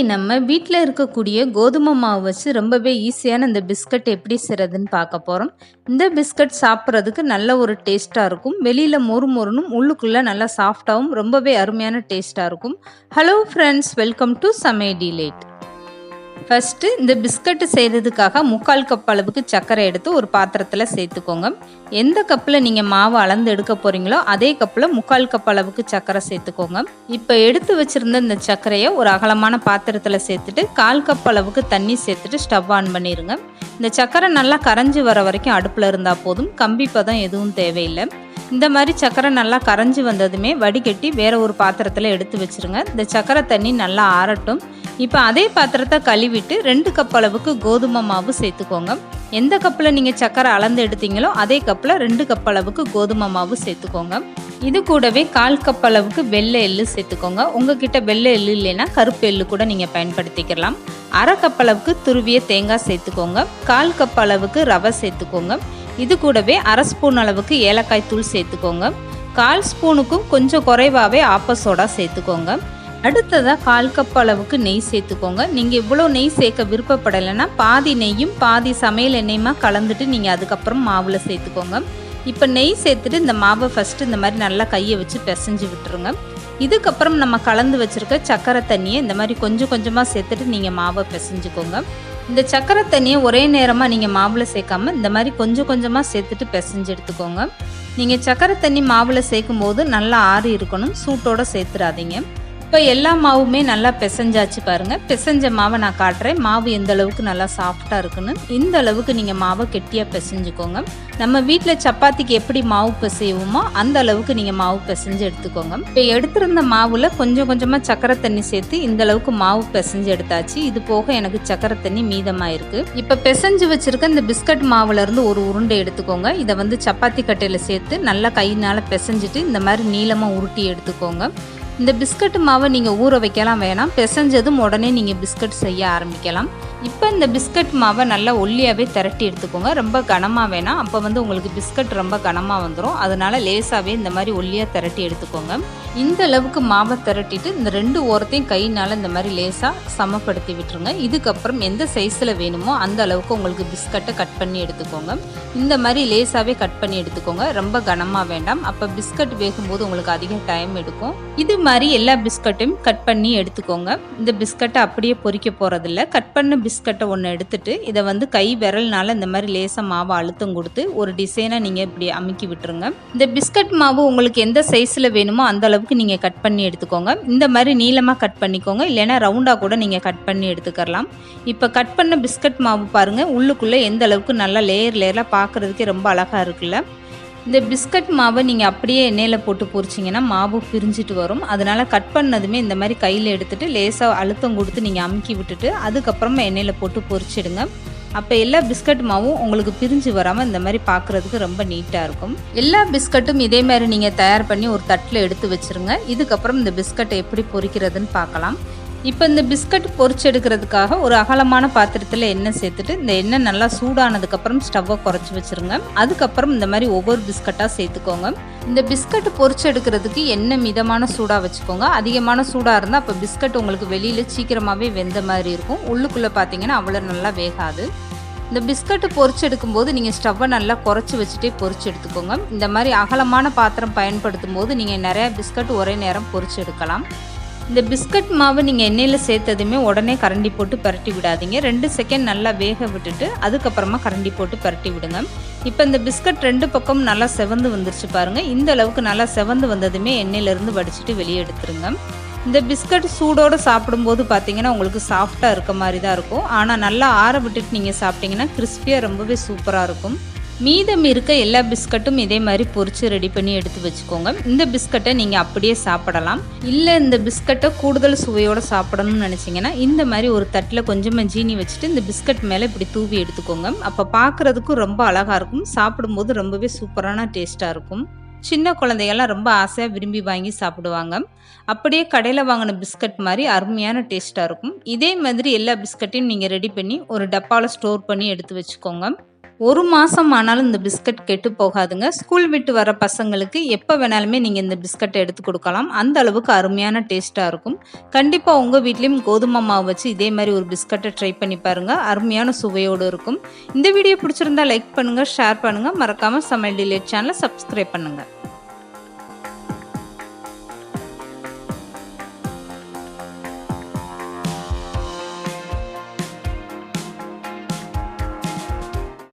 நம்ம வீட்டில் இருக்கக்கூடிய கோதுமை மாவு வச்சு ரொம்பவே ஈஸியான இந்த பிஸ்கட் எப்படி செய்கிறதுன்னு பார்க்க போகிறோம் இந்த பிஸ்கட் சாப்பிட்றதுக்கு நல்ல ஒரு டேஸ்ட்டாக இருக்கும். வெளியில் மொறு மொறுனும் உள்ளுக்குள்ளே நல்லா சாஃப்டாகவும் ரொம்பவே அருமையான டேஸ்ட்டாக இருக்கும். ஹலோ ஃப்ரெண்ட்ஸ் வெல்கம் டு சமே டிலேட் ஃபஸ்ட்டு இந்த பிஸ்கட்டு செய்கிறதுக்காக முக்கால் கப் அளவுக்கு சர்க்கரை எடுத்து ஒரு பாத்திரத்தில் சேர்த்துக்கோங்க. எந்த கப்பில் நீங்கள் மாவு அளந்து எடுக்க போகிறீங்களோ அதே கப்பில் முக்கால் கப் அளவுக்கு சர்க்கரை சேர்த்துக்கோங்க. இப்போ எடுத்து வச்சுருந்த இந்த சர்க்கரையை ஒரு அகலமான பாத்திரத்தில் சேர்த்துட்டு கால் கப் அளவுக்கு தண்ணி சேர்த்துட்டு ஸ்டவ் ஆன் பண்ணிடுங்க இந்த சர்க்கரை நல்லா கரைஞ்சி வர வரைக்கும் அடுப்பில் இருந்தால் போதும். கம்பி பதம் எதுவும் தேவையில்லை. இந்த மாதிரி சக்கரை நல்லா கரைஞ்சி வந்ததுமே வடிகட்டி வேற ஒரு பாத்திரத்தில் எடுத்து வச்சுருங்க. இந்த சக்கரை தண்ணி நல்லா ஆறட்டும். இப்போ அதே பாத்திரத்தை கழுவிட்டு ரெண்டு கப் அளவுக்கு கோதுமை மாவு சேர்த்துக்கோங்க. எந்த கப்பில் நீங்கள் சர்க்கரை அளந்து எடுத்தீங்களோ அதே கப்பில் ரெண்டு கப் அளவுக்கு கோதுமை மாவு சேர்த்துக்கோங்க. இது கூடவே கால் கப் அளவுக்கு வெள்ளை எள்ளு சேர்த்துக்கோங்க. உங்ககிட்ட வெள்ளை எள்ளு இல்லைன்னா கருப்பு எள்ளு கூட நீங்கள் பயன்படுத்திக்கலாம். அரை கப் அளவுக்கு துருவிய தேங்காய் சேர்த்துக்கோங்க. கால் கப் அளவுக்கு ரவை சேர்த்துக்கோங்க. இது கூடவே அரை ஸ்பூன் அளவுக்கு ஏலக்காய் தூள் சேர்த்துக்கோங்க. கால் ஸ்பூனுக்கும் கொஞ்சம் குறைவாகவே ஆப்ப சோடா சேர்த்துக்கோங்க. அடுத்ததாக கால் கப் அளவுக்கு நெய் சேர்த்துக்கோங்க. நீங்கள் இவ்வளோ நெய் சேர்க்க விருப்பப்படலைன்னா பாதி நெய்யும் பாதி சமையல் எண்ணெயுமா கலந்துட்டு நீங்கள் அதுக்கப்புறம் மாவில் சேர்த்துக்கோங்க. இப்போ நெய் சேர்த்துட்டு இந்த மாவை ஃபஸ்ட்டு இந்த மாதிரி நல்லா கையை வச்சு பிசைஞ்சு விட்டுருங்க. இதுக்கப்புறம் நம்ம கலந்து வச்சுருக்க சக்கரை தண்ணியை இந்த மாதிரி கொஞ்சம் கொஞ்சமாக சேர்த்துட்டு நீங்கள் மாவை பிசைஞ்சுக்கோங்க. இந்த சக்கரை தண்ணியை ஒரே நேரமாக நீங்கள் மாவில் சேர்க்காம இந்த மாதிரி கொஞ்சம் கொஞ்சமாக சேர்த்துட்டு பிசைஞ்சு எடுத்துக்கோங்க. நீங்கள் சக்கரை தண்ணி மாவில் சேர்க்கும் போது நல்லா ஆறி இருக்கணும். சூட்டோடு சேர்த்துடாதீங்க இப்போ எல்லா மாவுமே நல்லா பிசைஞ்சாச்சு பாருங்கள் பிசைஞ்ச மாவை நான் காட்டுறேன். மாவு எந்த அளவுக்கு நல்லா சாஃப்டாக இருக்குன்னு. இந்த அளவுக்கு நீங்கள் மாவை கெட்டியாக பிசைஞ்சுக்கோங்க. நம்ம வீட்டில் சப்பாத்திக்கு எப்படி மாவு பிசைவோமோ அந்த அளவுக்கு நீங்கள் மாவு பிசைஞ்சு எடுத்துக்கோங்க. இப்போ எடுத்திருந்த மாவில் கொஞ்சம் கொஞ்சமாக சக்கரை தண்ணி சேர்த்து இந்த அளவுக்கு மாவு பிசைஞ்சு எடுத்தாச்சு. இது போக எனக்கு சக்கரை தண்ணி மீதமாக இருக்குது இப்போ பிசைஞ்சு வச்சுருக்க இந்த பிஸ்கட் மாவுலேருந்து ஒரு உருண்டை எடுத்துக்கோங்க. இதை வந்து சப்பாத்தி கட்டையில் சேர்த்து நல்லா கையினால் பிசைஞ்சிட்டு இந்த மாதிரி நீளமாக உருட்டி எடுத்துக்கோங்க. இந்த பிஸ்கட் மாவை நீங்கள் ஊற வைக்கலாம் வேணாம். பிசைஞ்சதும் உடனே நீங்கள் பிஸ்கட் செய்ய ஆரம்பிக்கலாம். இப்போ இந்த பிஸ்கட் மாவை நல்லா ஒல்லியாகவே திரட்டி எடுத்துக்கோங்க. ரொம்ப கனமாக வேணாம். அப்போ வந்து உங்களுக்கு பிஸ்கட் ரொம்ப கனமாக வந்துடும் அதனால் லேசாகவே இந்த மாதிரி ஒல்லியாக திரட்டி எடுத்துக்கோங்க. இந்த அளவுக்கு மாவை திரட்டிட்டு இந்த ரெண்டு ஓரத்தையும் கையினால் இந்த மாதிரி லேசாக சமப்படுத்தி விட்டுருங்க. இதுக்கப்புறம் எந்த சைஸில் வேணுமோ அந்த அளவுக்கு உங்களுக்கு பிஸ்கட்டை கட் பண்ணி எடுத்துக்கோங்க. இந்த மாதிரி லேசாகவே கட் பண்ணி எடுத்துக்கோங்க. ரொம்ப கனமாக வேண்டாம். அப்போ பிஸ்கட் வேகும்போது உங்களுக்கு அதிக டைம் எடுக்கும். இது மாதிரி மாதிரி எல்லா பிஸ்கட்டையும் கட் பண்ணி எடுத்துக்கோங்க. இந்த பிஸ்கட்டை அப்படியே பொறிக்க போகிறதில்ல கட் பண்ண பிஸ்கட்டை ஒன்று எடுத்துட்டு இதை வந்து கை விரல்னால இந்த மாதிரி லேசாக மாவை அழுத்தம் கொடுத்து ஒரு டிசைனாக நீங்கள் இப்படி அமுக்கி விட்டுருங்க. இந்த பிஸ்கட் மாவு உங்களுக்கு எந்த சைஸில் வேணுமோ அந்த அளவுக்கு நீங்கள் கட் பண்ணி எடுத்துக்கோங்க. இந்த மாதிரி நீளமாக கட் பண்ணிக்கோங்க. இல்லைன்னா ரவுண்டாக கூட நீங்கள் கட் பண்ணி எடுத்துக்கலாம். இப்போ கட் பண்ண பிஸ்கட் மாவு பாருங்கள் உள்ளுக்குள்ளே எந்த அளவுக்கு நல்லா லேயர் லேயராக பார்க்குறதுக்கே ரொம்ப அழகாக இருக்குல்ல. இந்த பிஸ்கட் மாவை நீங்கள் அப்படியே எண்ணெயில் போட்டு பொரிச்சிங்கன்னா மாவு பிரிஞ்சிட்டு வரும். அதனால் கட் பண்ணதுமே இந்த மாதிரி கையில் எடுத்துகிட்டு லேசாக அழுத்தம் கொடுத்து நீங்கள் அமுக்கி விட்டுட்டு அதுக்கப்புறமா எண்ணெயில் போட்டு பொரிச்சிடுங்க. அப்போ எல்லா பிஸ்கட் மாவும் உங்களுக்கு பிரிஞ்சு வராமல் இந்த மாதிரி பார்க்குறதுக்கு ரொம்ப நீட்டாக இருக்கும். எல்லா பிஸ்கட்டும் இதே மாதிரி நீங்கள் தயார் பண்ணி ஒரு தட்டில் எடுத்து வச்சுருங்க. இதுக்கப்புறம் இந்த பிஸ்கட்டை எப்படி பொரிக்கிறதுன்னு பார்க்கலாம் இப்போ இந்த பிஸ்கட் பொரிச்சு எடுக்கிறதுக்காக ஒரு அகலமான பாத்திரத்தில் எண்ணெய் சேர்த்துட்டு இந்த எண்ணெய் நல்லா சூடானதுக்கப்புறம் ஸ்டவ்வை குறைச்சி வச்சுருங்க. அதுக்கப்புறம் இந்த மாதிரி ஒவ்வொரு பிஸ்கட்டாக சேர்த்துக்கோங்க. இந்த பிஸ்கட் பொரிச்சு எடுக்கிறதுக்கு எண்ணெய் மிதமான சூடாக வச்சுக்கோங்க. அதிகமான சூடாக இருந்தால் அப்போ பிஸ்கட் உங்களுக்கு வெளியில் சீக்கிரமாகவே வெந்த மாதிரி இருக்கும். உள்ளுக்குள்ளே பார்த்தீங்கன்னா அவ்வளோ நல்லா வேகாது. இந்த பிஸ்கட்டு பொரிச்சு எடுக்கும்போது நீங்கள் ஸ்டவ்வை நல்லா குறைச்சி வச்சுட்டே பொறிச்சு எடுத்துக்கோங்க. இந்த மாதிரி அகலமான பாத்திரம் பயன்படுத்தும் போது நீங்கள் நிறையா பிஸ்கட் ஒரே நேரம் பொரிச்சு எடுக்கலாம். இந்த பிஸ்கட் மாவு நீங்கள் எண்ணெயில் சேர்த்ததுமே உடனே கரண்டி போட்டு பரட்டி விடாதீங்க. ரெண்டு செகண்ட் நல்லா வேக விட்டுட்டு அதுக்கப்புறமா கரண்டி போட்டு பரட்டி விடுங்க. இப்போ இந்த பிஸ்கட் ரெண்டு பக்கம் நல்லா செவந்து வந்துருச்சு பாருங்கள் இந்த அளவுக்கு நல்லா செவந்து வந்ததுமே எண்ணெயிலேருந்து வடிச்சிட்டு வெளியே எடுத்துருங்க. இந்த பிஸ்கட் சூடோடு சாப்பிடும்போது பார்த்தீங்கன்னா உங்களுக்கு சாஃப்டாக இருக்க மாதிரி தான் இருக்கும். ஆனால் நல்லா ஆற விட்டுட்டு நீங்கள் சாப்பிட்டீங்கன்னா கிறிஸ்பியாக ரொம்பவே சூப்பராக இருக்கும். மீதம் இருக்க எல்லா பிஸ்கட்டும் இதே மாதிரி பொரிச்சு ரெடி பண்ணி எடுத்து வச்சுக்கோங்க. இந்த பிஸ்கட்டை நீங்கள் அப்படியே சாப்பிடலாம். இல்லை இந்த பிஸ்கட்டை கூடுதல் சுவையோடு சாப்பிடணும்னு நினச்சிங்கன்னா இந்த மாதிரி ஒரு தட்டில் கொஞ்சமாக ஜீனி வச்சுட்டு இந்த பிஸ்கட் மேலே இப்படி தூவி எடுத்துக்கோங்க. அப்போ பார்க்குறதுக்கும் ரொம்ப அழகாக இருக்கும். சாப்பிடும்போது ரொம்பவே சூப்பரான டேஸ்ட்டாக இருக்கும். சின்ன குழந்தைகள்லாம் ரொம்ப ஆசையாக விரும்பி வாங்கி சாப்பிடுவாங்க. அப்படியே கடையில் வாங்கின பிஸ்கட் மாதிரி அருமையான டேஸ்ட்டாக இருக்கும். இதே மாதிரி எல்லா பிஸ்கட்டையும் நீங்கள் ரெடி பண்ணி ஒரு டப்பாவில் ஸ்டோர் பண்ணி எடுத்து வச்சுக்கோங்க. ஒரு மாதம் ஆனாலும் இந்த பிஸ்கட் கெட்டு போகாதுங்க. ஸ்கூல் விட்டு வர பசங்களுக்கு எப்போ வேணாலுமே நீங்கள் இந்த பிஸ்கட்டை எடுத்து கொடுக்கலாம். அந்த அளவுக்கு அருமையான டேஸ்ட்டாக இருக்கும். கண்டிப்பாக உங்கள் வீட்லேயும் கோதுமை மாவு வச்சு இதே மாதிரி ஒரு பிஸ்கட்டை ட்ரை பண்ணி பாருங்கள் அருமையான சுவையோடு இருக்கும். இந்த வீடியோ பிடிச்சிருந்தா லைக் பண்ணுங்கள் ஷேர் பண்ணுங்கள் மறக்காமல் சமையல் டிலேட் சேனலை சப்ஸ்கிரைப் பண்ணுங்கள்